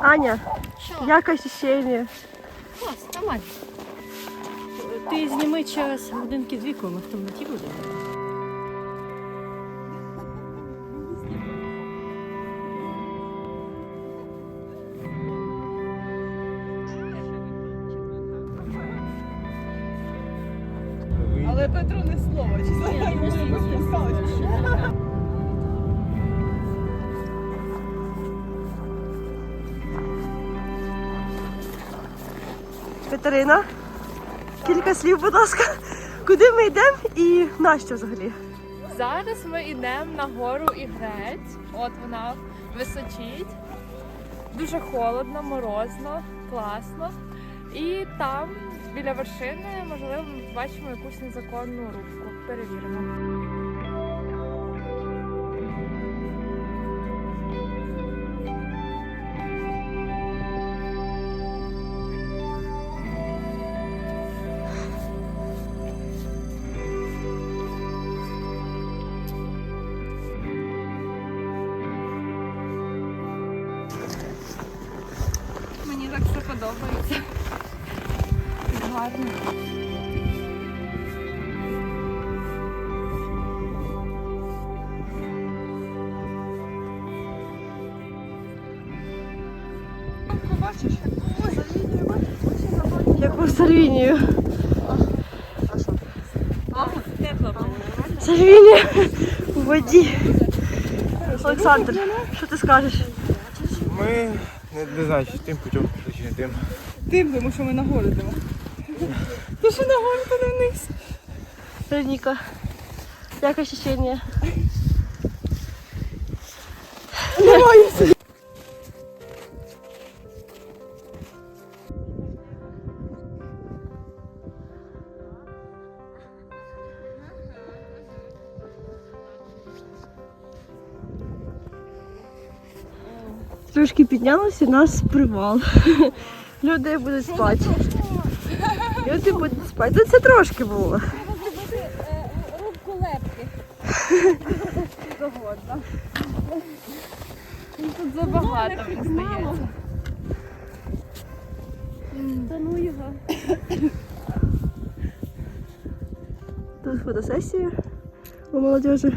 Аня, Що? як ощущення? Клас, нормально. Ти зніми час годинки дві, коли ми в темноті будемо. Але Петру не слово, чи Катерина, кілька слів, будь ласка. Куди ми йдемо і нащо взагалі? Зараз ми йдемо на гору Ігрець. От вона височить. Дуже холодно, морозно, класно. І там, біля вершини, можливо, ми побачимо якусь незаконну рубку. Перевіримо. Подобається. Гарно. Побачиш? Яку Сальвінію? Тепло було. Сальвінія у воді. Олександр, що ти скажеш? Ми не, не знаю, чи тим путем чи не тим. Тим, тому що ми на гори йдемо. То що на гору, то не вниз. Вероніка, як ощущення? Трошки піднялися, у нас привал. Люди будуть спати. Люди будуть спати. Ну це трошки було. Рубку лепки. Тут забагато, здається. Та ну його. Тут фотосесія у молодежі.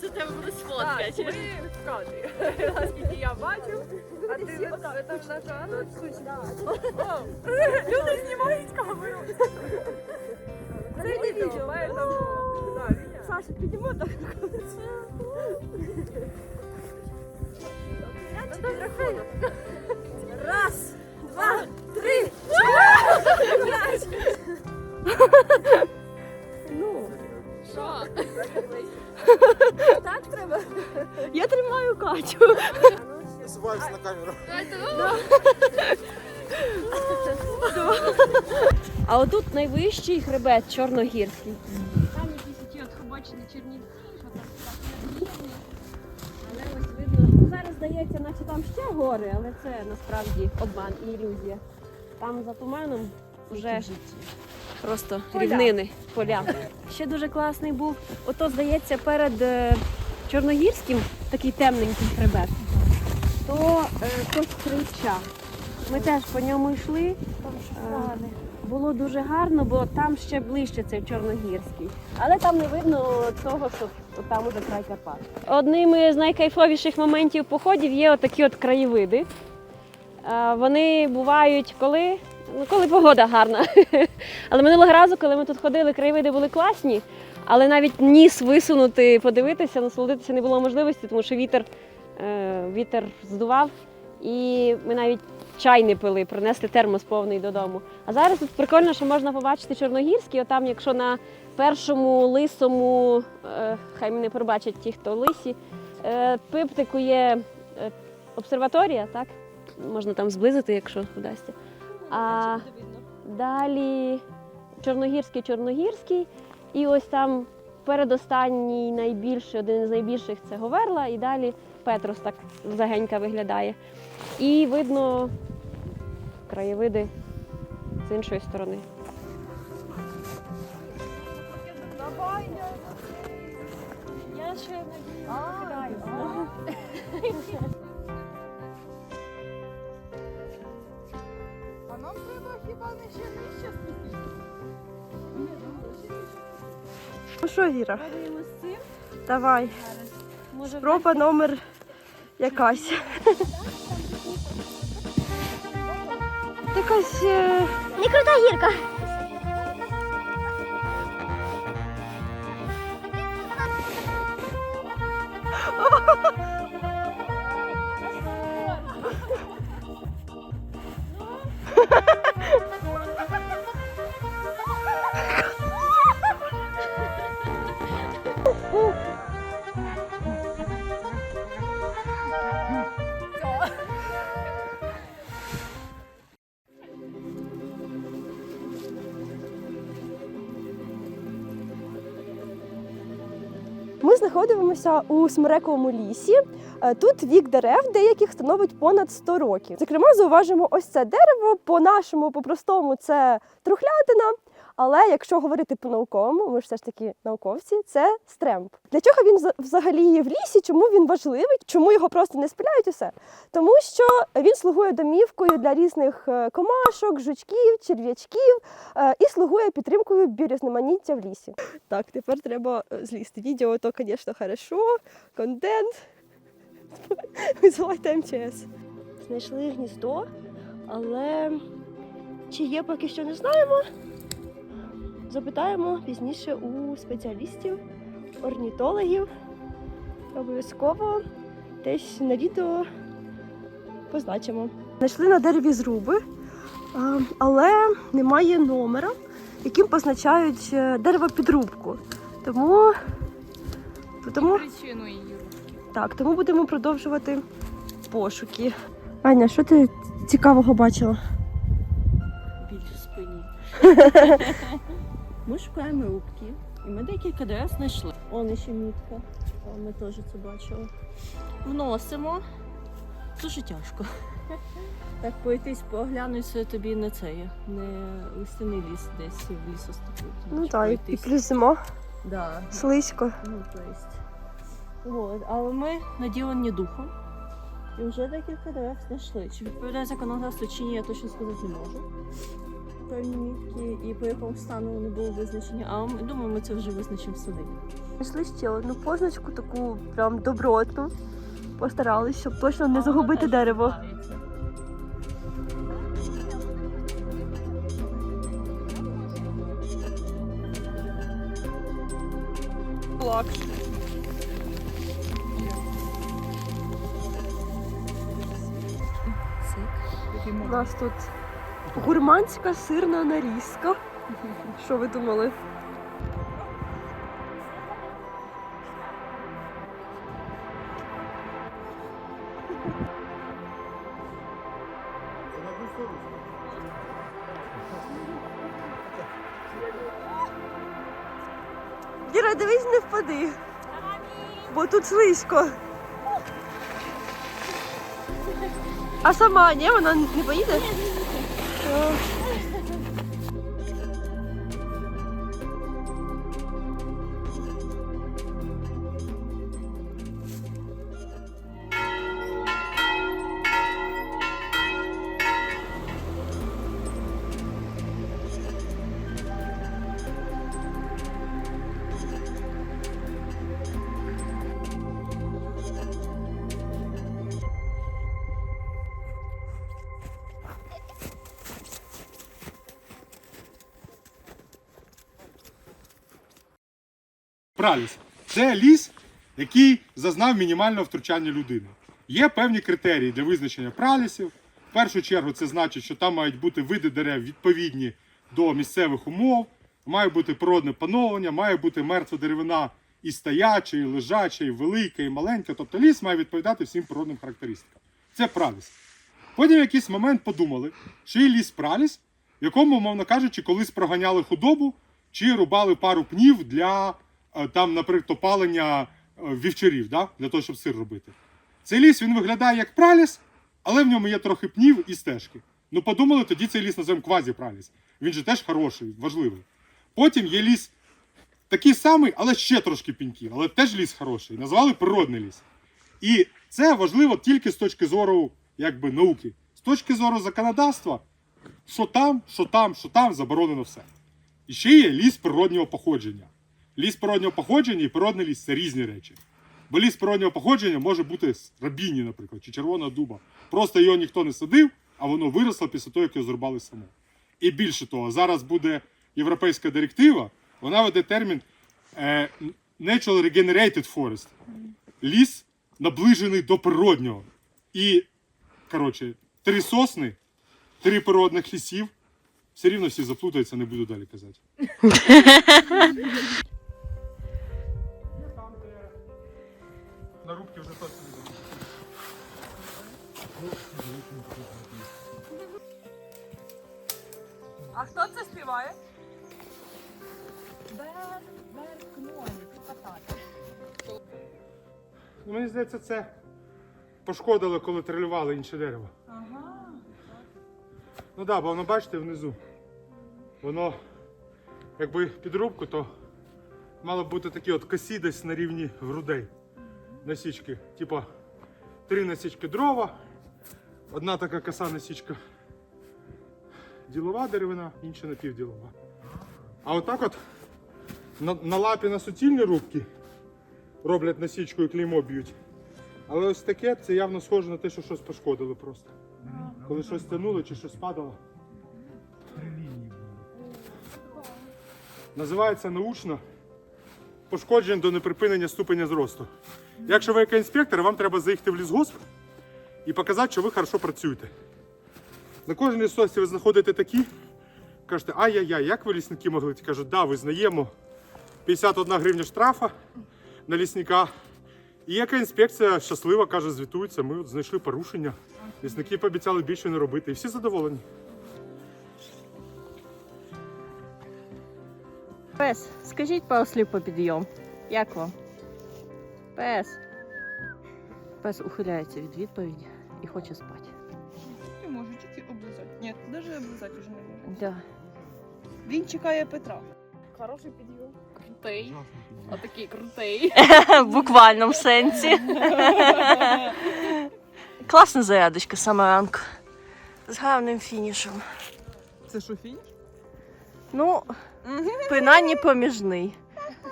Це тебе буде сфоткати. Ми в кадрі. Наскільки я бачу, а ти там наша О, Люди знімають камеру. Це не відео. Да, Віня. Саша, підіймо так. Раз, два, три, п'ять. Ну, Що? так треба. Я тримаю Катю. Насуваюся на камеру. А отут найвищий хребет Чорногірський. Там якісь ті от хобочені чернівці, що там так. Але ось видно, ну, зараз здається, наче там ще гори, але це насправді обман і ілюзія. Там за туманом вже просто рівнини, поля. Ще дуже класний був. Ото, здається, перед е, Чорногірським такий темненький хребет. То е, Кострича. Ми теж по ньому йшли. Е, Було дуже гарно, бо там ще ближче цей Чорногірський. Але там не видно того, що там уже край Карпат. Одним з найкайфовіших моментів походів є отакі от краєвиди. Е, Вони бувають коли, ну, коли погода гарна. Але минулого разу, коли ми тут ходили, краєвиди були класні, але навіть ніс висунути, подивитися, насолодитися не було можливості, тому що вітер, е, вітер здував. І ми навіть чай не пили, принесли термос повний додому. А зараз тут прикольно, що можна побачити Чорногірський. Отам, якщо на першому лисому, е, хай мене пробачать ті, хто лисі, е, пиптику є е, обсерваторія, так? Можна там зблизити, якщо вдасться. А далі Чорногірський, Чорногірський. І ось там передостанній найбільший, один з найбільших це Говерла, і далі Петрос так загенька виглядає. І видно краєвиди з іншої сторони. Я ще надію. Ну що, Віра? Пробуємо з цим. Давай. Може, Проба номер якась. Якась. е, Не крута гірка. Ми знаходимося у смерековому лісі. Е, Тут вік дерев деяких становить понад 100 років. Зокрема, зауважимо ось це дерево. По нашому, по-простому, це трухлятина. Але якщо говорити по-науковому, ми ж все ж таки науковці, це стремп. Для чого він вза- взагалі є в лісі? Чому він важливий? Чому його просто не спиляють усе? Тому що він слугує домівкою для різних е, комашок, жучків, черв'ячків е, і слугує підтримкою біорізноманіття в лісі. Так, тепер треба е, злізти. Відео то, звісно, хорошо, контент. Визивайте МЧС. Знайшли гніздо, але чи є поки що не знаємо. Запитаємо пізніше у спеціалістів, орнітологів. Обов'язково десь на відео позначимо. Знайшли на дереві зруби, але немає номера, яким позначають е, дерево-підрубку. Тому, тому, Причину її так, тому будемо продовжувати пошуки. Аня, що ти цікавого бачила? Біль в спині. Ми шукаємо рубки. І ми декілька дерев знайшли. Он ще мітка. Ми теж це бачили. Вносимо. Дуже тяжко. Так пройтись, поглянутися тобі не це є. Не листяний ліс десь в лісу лісостепу. Ну так, і плюс зима, Да. слизько. Ну, то есть. Вот. Але ми наділені духом. І вже декілька дерев знайшли. Чи відповідає законодавству чи ні, я точно сказати не можу. Певні мітки і по якому стану вони були визначені. А ми думаю, ми це вже визначимо в суді. Знайшли ще одну позначку, таку прям добротну. Постарались, щоб точно не загубити дерево. У нас тут гурманська сирна нарізка. Що ви думали? Іра, дивись, не впади. Бо тут слизько. А сама, ні, вона не поїде? so Праліс. Це ліс, який зазнав мінімального втручання людини. Є певні критерії для визначення пралісів. В першу чергу це значить, що там мають бути види дерев відповідні до місцевих умов, має бути природне пановлення, має бути мертва деревина і стояча, і лежача, і велика, і маленька. Тобто ліс має відповідати всім природним характеристикам. Це праліс. Потім в якийсь момент подумали, що є ліс праліс, в якому, мовно кажучи, колись проганяли худобу, чи рубали пару пнів для там, наприклад, опалення е, вівчарів, да? для того, щоб сир робити. Цей ліс він виглядає як праліс, але в ньому є трохи пнів і стежки. Ну подумали, тоді цей ліс називаємо квазі-праліс. Він же теж хороший, важливий. Потім є ліс такий самий, але ще трошки піньків, але теж ліс хороший. Назвали природний ліс. І це важливо тільки з точки зору якби, науки. З точки зору законодавства, що там, що там, що там, заборонено все. І ще є ліс природнього походження. Ліс природнього походження і природний ліс це різні речі. Бо ліс природнього походження може бути з рабіні, наприклад, чи червона дуба. Просто його ніхто не садив, а воно виросло після того, як його зрубали само. І більше того, зараз буде європейська директива, вона веде термін е, Natural Regenerated Forest. Ліс наближений до природнього. І, коротше, три сосни, три природних лісів. Все рівно всі заплутаються, не буду далі казати. А хто це співає? Ну, мені здається, це пошкодило, коли трилювали інше дерево. Ага. Ну так, да, бо воно, бачите, внизу. Воно, якби підрубку, то мало б бути такі от косі десь на рівні грудей. Насічки. Типа три насічки дрова, одна така коса насічка ділова деревина, інша напівділова. А отак от на, на лапі на суцільні рубки роблять насічку і клеймо б'ють. Але ось таке це явно схоже на те, що щось пошкодили просто. Коли щось тянуло чи щось падало. Називається научно пошкодження до неприпинення ступеня зросту. Якщо ви екоінспектор, вам треба заїхати в лісгосп і показати, що ви хорошо працюєте. На кожній лісості ви знаходите такі, кажете, ай-яй-яй, як ви лісники могли? Ті кажуть, да, визнаємо 51 гривня штрафа на лісника. І яка інспекція щаслива каже, звітується, ми от знайшли порушення. Лісники пообіцяли більше не робити. І всі задоволені. Пес, скажіть пару слів по підйом. Як вам? Пес. Пес ухиляється від відповіді і хоче спати. Не можу тільки облизати. Ні, навіть облизати вже не можу. Да. Він чекає Петра. Хороший підйом. Крутий. Отакий крутий. В буквальному сенсі. Класна зарядочка саме ранку. З гарним фінішем. Це що фініш? Ну, принаймні проміжний.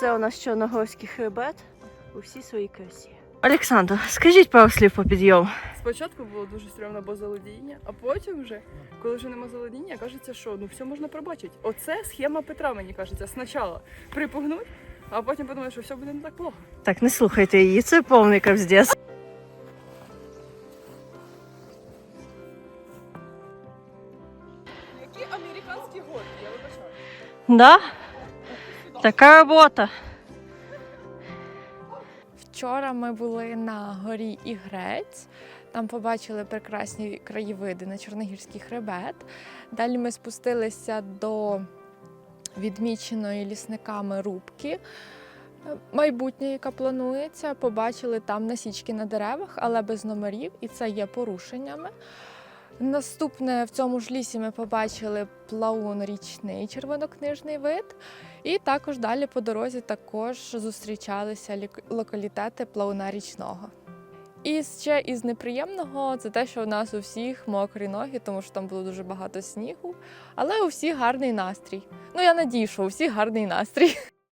Це у нас чорногорський хребет у всій своїй красі. Олександр, скажіть пару слів по підйому. Спочатку було дуже стрьомно, бо заледіння, а потім вже, коли вже нема заледіння, кажеться, що ну все можна пробачити. Оце схема Петра, мені кажеться, спочатку припугнуть, а потім подумаєш, що все буде не так плохо. Так, не слухайте її, це повний кавздець. Які американські горки, я вибачаю. Да? Така робота. Вчора ми були на горі Ігрець. Там побачили прекрасні краєвиди на Чорногірський хребет. Далі ми спустилися до відміченої лісниками рубки. е, Майбутнє, яка планується, побачили там насічки на деревах, але без номерів, і це є порушеннями. Наступне в цьому ж лісі ми побачили плаун річний червонокнижний вид. І також далі по дорозі також зустрічалися локалітети плавуна річного. І ще із неприємного це те, що у нас у всіх мокрі ноги, тому що там було дуже багато снігу, але у всіх гарний настрій. Ну я надію, що у всіх гарний настрій.